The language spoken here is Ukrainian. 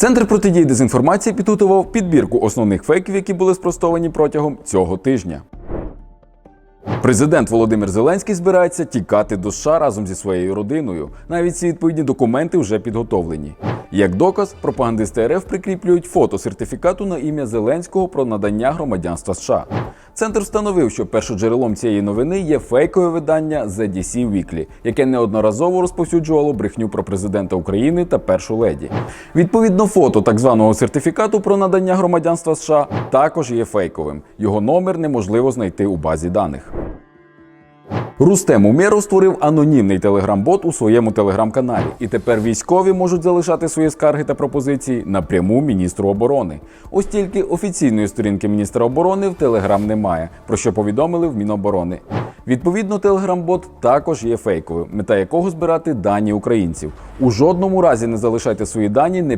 Центр протидії дезінформації підготував підбірку основних фейків, які були спростовані протягом цього тижня. Президент Володимир Зеленський збирається тікати до США разом зі своєю родиною. Навіть ці відповідні документи вже підготовлені. Як доказ, пропагандисти РФ прикріплюють фото сертифікату на ім'я Зеленського про надання громадянства США. Центр встановив, що першоджерелом цієї новини є фейкове видання ZDC Weekly, яке неодноразово розповсюджувало брехню про президента України та першу леді. Відповідно, фото так званого сертифікату про надання громадянства США також є фейковим. Його номер неможливо знайти у базі даних. Рустем Умєров створив анонімний телеграм-бот у своєму телеграм-каналі, і тепер військові можуть залишати свої скарги та пропозиції напряму міністру оборони. Ось тільки офіційної сторінки міністра оборони в телеграм немає, про що повідомили в Міноборони. Відповідно, телеграм-бот також є фейковим, мета якого збирати дані українців. У жодному разі не залишайте свої дані не